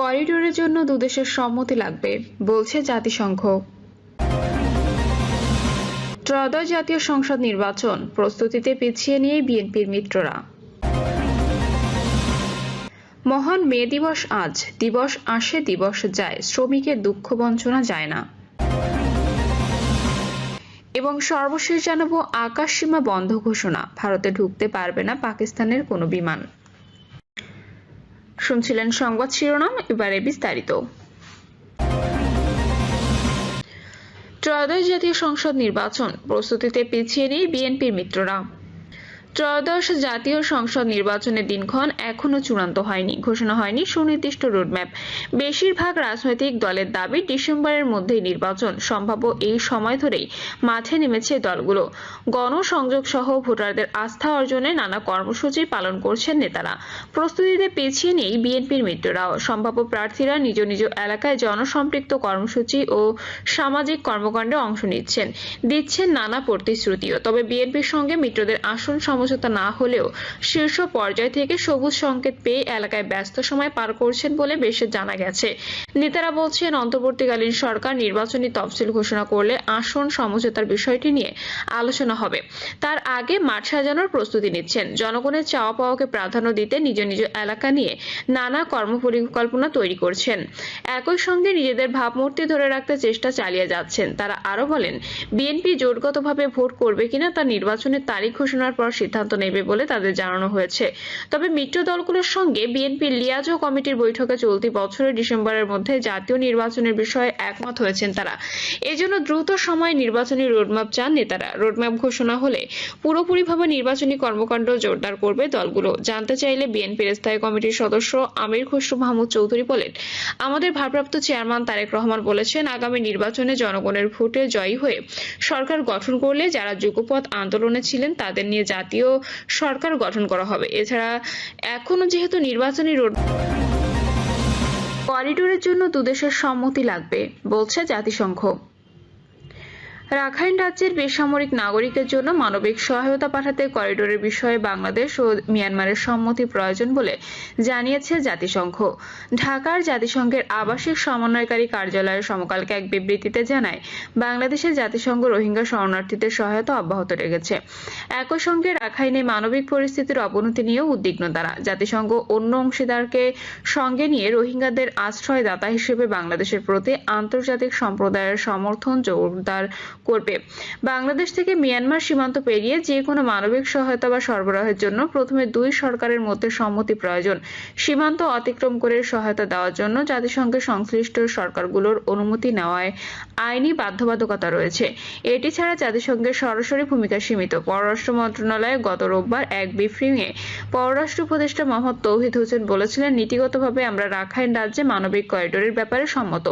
করিডোরের জন্য দুদেশের সম্মতি লাগবে, বলছে জাতিসংঘ। ত্রয়োদশ জাতীয় সংসদ নির্বাচন, প্রস্তুতিতে পিছিয়ে নিয়ে বিএনপির মিত্ররা। মহান মে দিবস আজ, দিবস আসে, দিবস যায়, শ্রমিকের দুঃখ বঞ্চনা যায় না। এবং সর্বশেষ জানাব আকাশ সীমা বন্ধ ঘোষণা, ভারতে ঢুকতে পারবে না পাকিস্তানের কোনো বিমান। শুনছিলেন সংবাদ শিরোনাম এবারে বিস্তারিত। ত্রয়োদশ জাতীয় সংসদ নির্বাচন প্রস্তুতিতে পিছিয়ে নেই বিএনপির মিত্ররা। ত্রয়োদশ জাতীয় সংসদ নির্বাচনের দিনক্ষণ এখনও চূড়ান্ত হয়নি, ঘোষণা হয়নি সুনির্দিষ্ট রোডম্যাপ। বেশিরভাগ রাজনৈতিক দলের দাবি ডিসেম্বরের মধ্যেই নির্বাচন, সম্ভাব্য এই সময় ধরেই মাঠে নেমেছে দলগুলো। গণসংযোগ সহ ভোটারদের আস্থা অর্জনে নানা কর্মসূচি পালন করছেন নেতারা। প্রস্তুতিতে পিছিয়ে নেই বিএনপির মিত্ররাও। সম্ভাব্য প্রার্থীরা নিজ নিজ এলাকায় জনসম্পৃক্ত কর্মসূচি ও সামাজিক কর্মকাণ্ডে অংশ নিচ্ছেন। দিচ্ছেন নানা প্রতিশ্রুতিও। তবে বিএনপির সঙ্গে মিত্রদের আসন সমঝোতা না হলেও শীর্ষ পর্যায় থেকে সবুজ সংকেত পেয়ে এলাকায় ব্যস্ত সময় পার করছেন বলে বেশ জানা গেছে। নেতারা বলছেন, অন্তর্বর্তীকালীন সরকার নির্বাচনী তফসিল ঘোষণা করলে আসন সমঝোতার বিষয়টি নিয়ে আলোচনা হবে। তার আগে মাঠ সাজানোর প্রস্তুতি নিচ্ছেন। জনগণের চাওয়া পাওয়াকে প্রাধান্য দিতে নিজ নিজ এলাকা নিয়ে নানা কর্মপরিকল্পনা তৈরি করছেন। একই সঙ্গে নিজেদের ভাবমূর্তি ধরে রাখতে চেষ্টা চালিয়ে যাচ্ছেন। তারা আরও বলেন, বিএনপি জোটগতভাবে ভোট করবে কিনা তা নির্বাচনের তারিখ ঘোষণার পর সিদ্ধান্ত নেবে বলে তাদের জানানো হয়েছে। তবে মিত্র দলগুলোর সঙ্গে বিএনপির লিয়াজো কমিটির বৈঠকে চলতি বছরের ডিসেম্বরের মধ্যে জাতীয় নির্বাচনের বিষয়ে একমত হয়েছেন তারা। এজন্য দ্রুত সময়ে নির্বাচনী রোডম্যাপ চান নেতারা। রোডম্যাপ ঘোষণা হলে পুরোপুরিভাবে নির্বাচনী কর্মকাণ্ড জোরদার করবে দলগুলো। জানতে চাইলে বিএনপির স্থায়ী কমিটির সদস্য আমির খসরু মাহমুদ চৌধুরী বলেন, আমাদের ভারপ্রাপ্ত চেয়ারম্যান তারেক রহমান বলেছেন, আগামী নির্বাচনে জনগণের ভোটে জয়ী হয়ে সরকার গঠন করলে যারা যুগপথ আন্দোলনে ছিলেন তাদের নিয়ে জাতীয় সরকার গঠন করা হবে। এছাড়া এখনও যেহেতু নির্বাচনী রোড করিডোরের জন্য দুদেশের সম্মতি লাগবে, বলছে জাতিসংঘ। রাখাইন রাজ্যের বেসামরিক নাগরিকের জন্য মানবিক সহায়তা পাঠাতে করিডোরের বিষয়ে বাংলাদেশ ও মিয়ানমারের সম্মতি প্রয়োজন বলে জানিয়েছে জাতিসংঘ। ঢাকার জাতিসংঘের আবাসিক সমন্বয়কারী কার্যালয়ের সমকালকে এক বিবৃতিতে জানায়, বাংলাদেশের জাতিসংঘ রোহিঙ্গা শরণার্থীদের সহায়তা অব্যাহত রেখেছে। একই সঙ্গে রাখাইনে মানবিক পরিস্থিতির অবনতি নিয়েও উদ্বিগ্ন তারা। জাতিসংঘ অন্য অংশীদারকে সঙ্গে নিয়ে রোহিঙ্গাদের আশ্রয়দাতা হিসেবে বাংলাদেশের প্রতি আন্তর্জাতিক সম্প্রদায়ের সমর্থন, জোরদার করবে। বাংলাদেশ থেকে মিয়ানমার সীমান্ত পেরিয়ে যে কোনো মানবিক সহায়তা বা সরবরাহের জন্য প্রথমে দুই সরকারের মধ্যে সম্মতি প্রয়োজন। সীমান্ত অতিক্রম করে সহায়তা দেওয়ার জন্য জাতিসংঘের সংশ্লিষ্ট সরকারগুলোর অনুমতি নেওয়ায় আইনি বাধ্যবাধকতা রয়েছে। এটি ছাড়া জাতিসংঘের সরাসরি ভূমিকা সীমিত। পররাষ্ট্র মন্ত্রণালয়ে গত রোববার এক ব্রিফিংয়ে পররাষ্ট্র উপদেষ্টা মোহাম্মদ তৌহিদ হোসেন বলেছিলেন, নীতিগতভাবে আমরা রাখাইন রাজ্যে মানবিক করিডোরের ব্যাপারে সম্মত।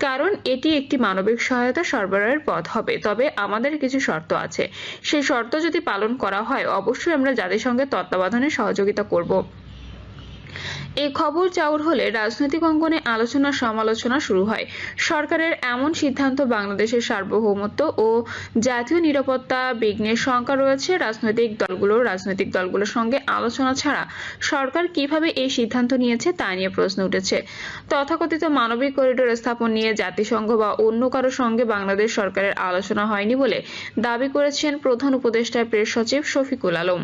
কারণ এটি একটি মানবিক সহায়তা সরবরাহের পথ হবে। তবে আমাদের কিছু শর্ত আছে। সেই শর্ত যদি পালন করা হয়, অবশ্যই আমরা জাতিসংঘের তত্ত্বাবধানে সহযোগিতা করব। এই খবর চাউর হলে রাজনৈতিক অঙ্গনে আলোচনা সমালোচনা শুরু হয়। সরকারের এমন সিদ্ধান্ত বাংলাদেশের সার্বভৌমত্ব ও জাতীয় নিরাপত্তা বিঘ্নের শঙ্কা রয়েছে। রাজনৈতিক দলগুলোর রাজনৈতিক দলগুলোর সঙ্গে আলোচনা ছাড়া সরকার কীভাবে এই সিদ্ধান্ত নিয়েছে তা নিয়ে প্রশ্ন উঠেছে। তথাকথিত মানবিক করিডোর স্থাপন নিয়ে জাতিসংঘ বা অন্য কারও সঙ্গে বাংলাদেশ সরকারের আলোচনা হয়নি বলে দাবি করেছেন প্রধান উপদেষ্টা প্রেস সচিব শফিকুল আলম।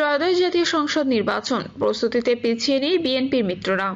ত্রয়োদশ জাতীয় সংসদ নির্বাচন প্রস্তুতিতে পিছিয়ে নেই বিএনপির মিত্ররা।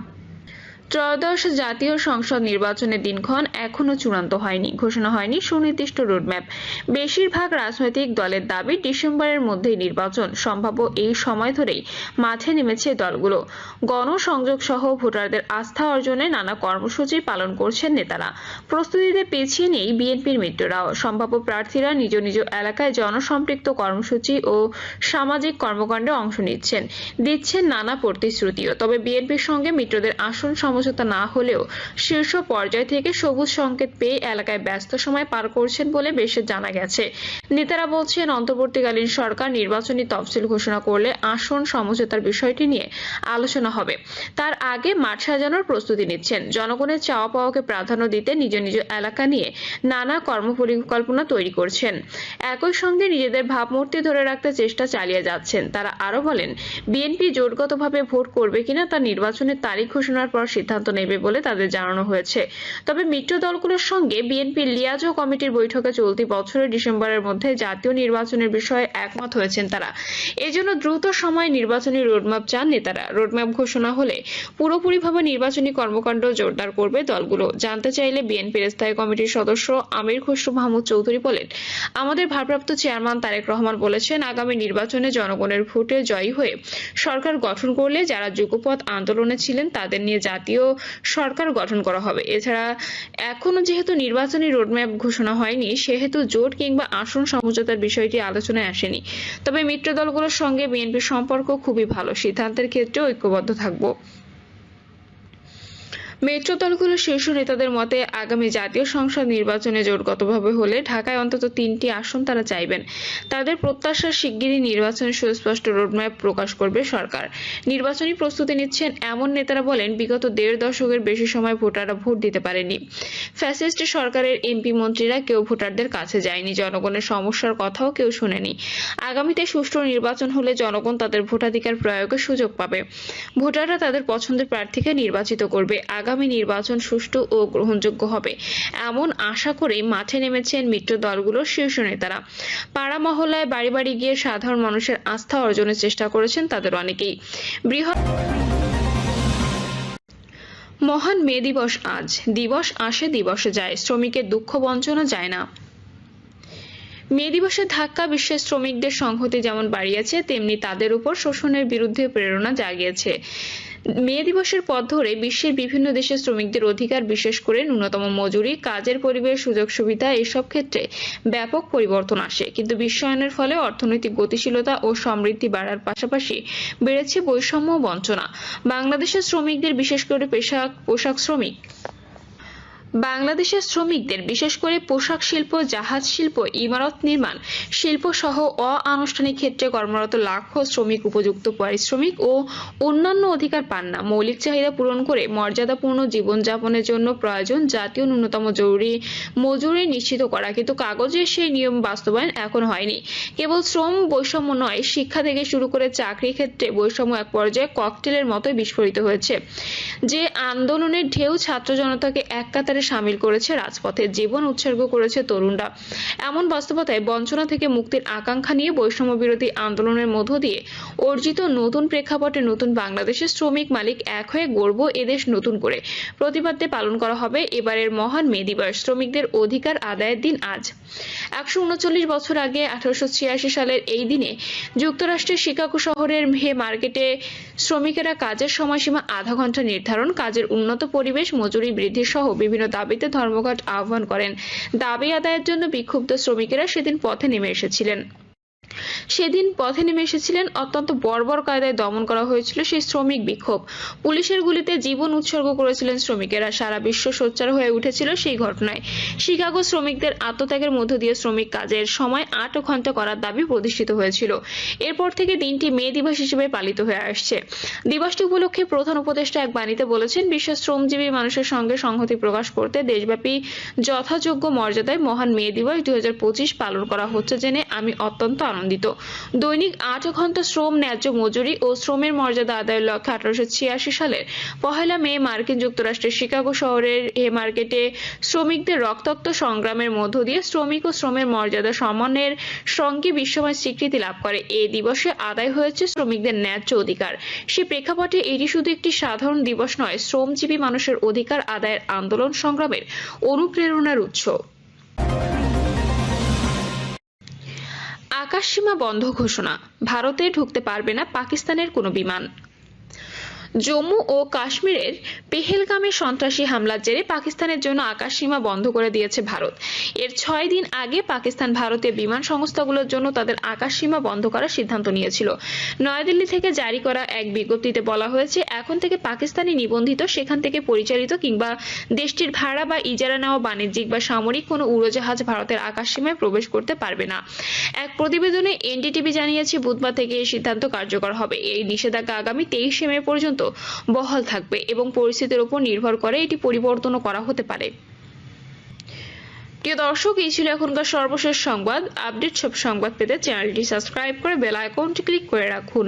ত্রয়োদশ জাতীয় সংসদ নির্বাচনের দিনক্ষণ এখনও চূড়ান্ত হয়নি, ঘোষণা হয়নি সুনির্দিষ্ট রোডম্যাপ। বেশিরভাগ রাজনৈতিক দলের দাবি ডিসেম্বরের মধ্যেই নির্বাচন, সম্ভাব্য এই সময় ধরেই মাঠে নেমেছে দলগুলো। গণসংযোগ সহ ভোটারদের আস্থা অর্জনে নানা কর্মসূচি পালন করছেন নেতারা। প্রস্তুতিতে পিছিয়ে নেই বিএনপির মিত্ররাও। সম্ভাব্য প্রার্থীরা নিজ নিজ এলাকায় জনসম্পৃক্ত কর্মসূচি ও সামাজিক কর্মকাণ্ডে অংশ নিচ্ছেন। দিচ্ছেন নানা প্রতিশ্রুতিও। তবে বিএনপির সঙ্গে মিত্রদের আসন সমঝোতা সমঝোতা না হলেও শীর্ষ পর্যায় থেকে সবুজ সংকেত পেয়ে এলাকায় ব্যস্ত সময় পার করছেন বলে বেশ জানা গেছে। নেতারা বলছেন, অন্তর্বর্তীকালীন সরকার নির্বাচনী তফসিল ঘোষণা করলে আসন সমঝোতার বিষয়টি নিয়ে আলোচনা হবে। তার আগে মাঠ সাজানোর প্রস্তুতি নিচ্ছেন। জনগণের চাওয়া পাওয়াকে প্রাধান্য দিতে নিজ নিজ এলাকা নিয়ে নানা কর্মপরিকল্পনা তৈরি করছেন। একই সঙ্গে নিজেদের ভাবমূর্তি ধরে রাখতে চেষ্টা চালিয়ে যাচ্ছেন। তারা আরও বলেন, বিএনপি জোটগতভাবে ভোট করবে কিনা তা নির্বাচনের তারিখ ঘোষণার পর সিদ্ধান্ত নেবে বলে তাদের জানানো হয়েছে। তবে মিত্র দলগুলোর সঙ্গে বিএনপির লিয়াজো কমিটির বৈঠকে চলতি বছরের ডিসেম্বরের মধ্যে জাতীয় নির্বাচনের বিষয়ে একমত হয়েছেন তারা। এজন্য দ্রুত সময়ে নির্বাচনী রোডম্যাপ চান নেতারা। রোডম্যাপ ঘোষণা হলে পুরোপুরিভাবে নির্বাচনী কর্মকাণ্ড জোরদার করবে দলগুলো। জানতে চাইলে বিএনপির স্থায়ী কমিটির সদস্য আমির খসরু মাহমুদ চৌধুরী বলেন, আমাদের ভারপ্রাপ্ত চেয়ারম্যান তারেক রহমান বলেছেন, আগামী নির্বাচনে জনগণের ভোটে জয়ী হয়ে সরকার গঠন করলে যারা যুগপথ আন্দোলনে ছিলেন তাদের নিয়ে জাতীয় সরকার গঠন করা হবে। এছাড়া এখনও যেহেতু নির্বাচনী রোডম্যাপ ঘোষণা হয়নি, সেহেতু জোট কিংবা আসন সমঝোতার বিষয়টি আলোচনায় আসেনি। তবে মিত্র দলগুলোর সঙ্গে বিএনপির সম্পর্ক খুবই ভালো। সিদ্ধান্তের ক্ষেত্রে ঐক্যবদ্ধ থাকব। মেট্রো দলগুলোর শীর্ষ নেতাদের মতে, আগামী জাতীয় সংসদ নির্বাচনে জোটগতভাবে হলে ঢাকায় অন্তত তিনটি আসন তারা চাইবেন। তাদের প্রত্যাশা শিগগিরই নির্বাচনের সুস্পষ্ট রোডম্যাপ প্রকাশ করবে সরকার। নির্বাচনী প্রস্তুতি নিচ্ছেন এমন নেতারা বলেন, বিগত দেড় দশকের বেশি সময় ভোটাররা ভোট দিতে পারেনি। ফ্যাসিস্ট সরকারের এমপি মন্ত্রীরা কেউ ভোটারদের কাছে যায়নি, জনগণের সমস্যার কথাও কেউ শুনেনি। আগামীতে সুষ্ঠু নির্বাচন হলে জনগণ তাদের ভোটাধিকার প্রয়োগের সুযোগ পাবে। ভোটাররা তাদের পছন্দের প্রার্থীকে নির্বাচিত করবে। আগামী নির্বাচন সুষ্ঠু ও গ্রহণযোগ্য হবে। এমন আশা করে মাঠে নেমেছেন মিত্র দলগুলোর শীর্ষ নেতারা। পাড়া মহল্লায় বাড়ি বাড়ি গিয়ে সাধারণ মানুষের আস্থা অর্জনের চেষ্টা করেছেন তাদের অনেকেই। বৃহৎ মহান মে দিবস আজ। দিবস আসে, দিবসে যায়। শ্রমিকের দুঃখ বঞ্চনা যায় না। মে দিবসের ধাক্কা বিশ্বের শ্রমিকদের সংহতি যেমন বাড়িয়েছে, তেমনি তাদের উপর শোষণের বিরুদ্ধে প্রেরণা জাগিয়েছে। মে দিবসের পথ ধরে বিশ্বের বিভিন্ন দেশের শ্রমিকদের অধিকার, বিশেষ করে ন্যূনতম মজুরি, কাজের পরিবেশ, সুযোগ সুবিধা এসব ক্ষেত্রে ব্যাপক পরিবর্তন আসে। কিন্তু বিশ্বায়নের ফলে অর্থনৈতিক গতিশীলতা ও সমৃদ্ধি বাড়ার পাশাপাশি বেড়েছে বৈষম্য বঞ্চনা। বাংলাদেশের শ্রমিকদের বিশেষ করে পেশা, পোশাক শ্রমিক বাংলাদেশের শ্রমিকদের, বিশেষ করে পোশাক শিল্প, জাহাজ শিল্প, ইমারত নির্মাণ শিল্প সহ অআনুষ্ঠানিক ক্ষেত্রে কর্মরত লাখো শ্রমিক, উপযুক্ত পারিশ্রমিক ও অন্যান্য অধিকার পান না। মৌলিক চাহিদা পূরণ করে মর্যাদাপূর্ণ জীবনযাপনের জন্য প্রয়োজন জাতীয় ন্যূনতম জরুরি মজুরি নিশ্চিত করা। কিন্তু কাগজের সেই নিয়ম বাস্তবায়ন এখন হয়নি। কেবল শ্রম বৈষম্য নয়, শিক্ষা থেকে শুরু করে চাকরি ক্ষেত্রে বৈষম্য এক পর্যায়ে ককটেলের মতোই বিস্ফোরিত হয়েছে। যে আন্দোলনের ঢেউ ছাত্র জনতাকে এক কাতারে সামিল করেছে রাজপথে, জীবন উৎসর্গ করেছে তরুণরা। এমন বাস্তবতায় বঞ্চনা থেকে মুক্তির আকাঙ্ক্ষা নিয়ে বৈষম্য বিরোধী আন্দোলনের মধ্য দিয়ে অর্জিত নতুন প্রেক্ষাপটে নতুন বাংলাদেশের শ্রমিক মালিক এক হয়ে গর্ব এদেশ নতুন করে। প্রতিবাদে পালন করা হবে এবারের মহান মে দিবস। শ্রমিকদের অধিকার আদায়ের দিন আজ। একশো উনচল্লিশ বছর আগে আঠারোশো ছিয়াশি সালের এই দিনে যুক্তরাষ্ট্রের শিকাগো শহরের হে মার্কেটে শ্রমিকেরা কাজের সময়সীমা আধা ঘণ্টা নির্ধারণ, কাজের উন্নত পরিবেশ, মজুরি বৃদ্ধি সহ বিভিন্ন দাবিতে ধর্মঘট আহ্বান করেন। দাবি আদায়ের জন্য বিক্ষুব্ধ শ্রমিকেরা সেদিন পথে নেমে এসেছিলেন। সেদিন পথে নেমে এসেছিলেন অত্যন্ত বর্বর কায়দায় দমন করা হয়েছিল সেই শ্রমিক বিক্ষোভ। পুলিশের গুলিতে জীবন উৎসর্গ করেছিলেন শ্রমিকেরা। সারা বিশ্ব সোচ্চার হয়ে উঠেছিল সেই ঘটনায়। শিকাগো শ্রমিকদের আত্মত্যাগের মধ্য দিয়ে শ্রমিক কাজের সময় আট ঘণ্টা করার দাবি প্রতিষ্ঠিত হয়েছিল। এরপর থেকে দিনটি মে দিবস হিসেবে পালিত হয়ে আসছে। দিবসটি উপলক্ষে প্রধান উপদেষ্টা এক বাণীতে বলেছেন, বিশ্বের শ্রমজীবী মানুষের সঙ্গে সংহতি প্রকাশ করতে দেশব্যাপী যথাযোগ্য মর্যাদায় মহান মে দিবস দু হাজার পঁচিশ পালন করা হচ্ছে জেনে আমি অত্যন্ত আনন্দিত। দৈনিক আট ঘণ্টা শ্রম, ন্যায্য মজুরি ও শ্রমের মর্যাদা আদায়ের লক্ষ্যে আঠারোশো ছিয়াশি সালের পহেলা মে মার্কিন যুক্তরাষ্ট্রের শিকাগো শহরের এ মার্কেটে শ্রমিকদের রক্তাক্ত সংগ্রামের মধ্য দিয়ে শ্রমিক ও শ্রমের মর্যাদা সম্মানের সঙ্গে বিশ্বময় স্বীকৃতি লাভ করে। এই দিবসে আদায় হয়েছে শ্রমিকদের ন্যায্য অধিকার। সে প্রেক্ষাপটে এটি শুধু একটি সাধারণ দিবস নয়, শ্রমজীবী মানুষের অধিকার আদায়ের আন্দোলন সংগ্রামের অনুপ্রেরণার উৎস। আকাশসীমা বন্ধ ঘোষণা। ভারতে ঢুকতে পারবে না পাকিস্তানের কোনো বিমান। জম্মু ও কাশ্মীরের পেহেলগামে সন্ত্রাসী হামলার জেরে পাকিস্তানের জন্য আকাশসীমা বন্ধ করে দিয়েছে ভারত। এর ছয় দিন আগে পাকিস্তান ভারতীয় বিমান সংস্থাগুলোর জন্য তাদের আকাশসীমা বন্ধ করার সিদ্ধান্ত নিয়েছিল। নয়াদিল্লি থেকে জারি করা এক বিজ্ঞপ্তিতে বলা হয়েছে, এখন থেকে পাকিস্তানি নিবন্ধিত, সেখান থেকে পরিচালিত কিংবা দেশটির ভাড়া বা ইজারা নেওয়া বাণিজ্যিক বা সামরিক কোনো উড়োজাহাজ ভারতের আকাশসীমায় প্রবেশ করতে পারবে না। এক প্রতিবেদনে এনডিটিভি জানিয়েছে, বুধবার থেকে এই সিদ্ধান্ত কার্যকর হবে। এই নিষেধাজ্ঞা আগামী তেইশে মে পর্যন্ত বহাল থাকবে এবং পরিস্থিতির উপর নির্ভর করে এটি পরিবর্তনও করা হতে পারে। প্রিয় দর্শক, এই ছিল এখনকার সর্বশেষ সংবাদ। আপডেট সব সংবাদ পেতে চ্যানেলটি সাবস্ক্রাইব করে বেল আইকনটি ক্লিক করে রাখুন।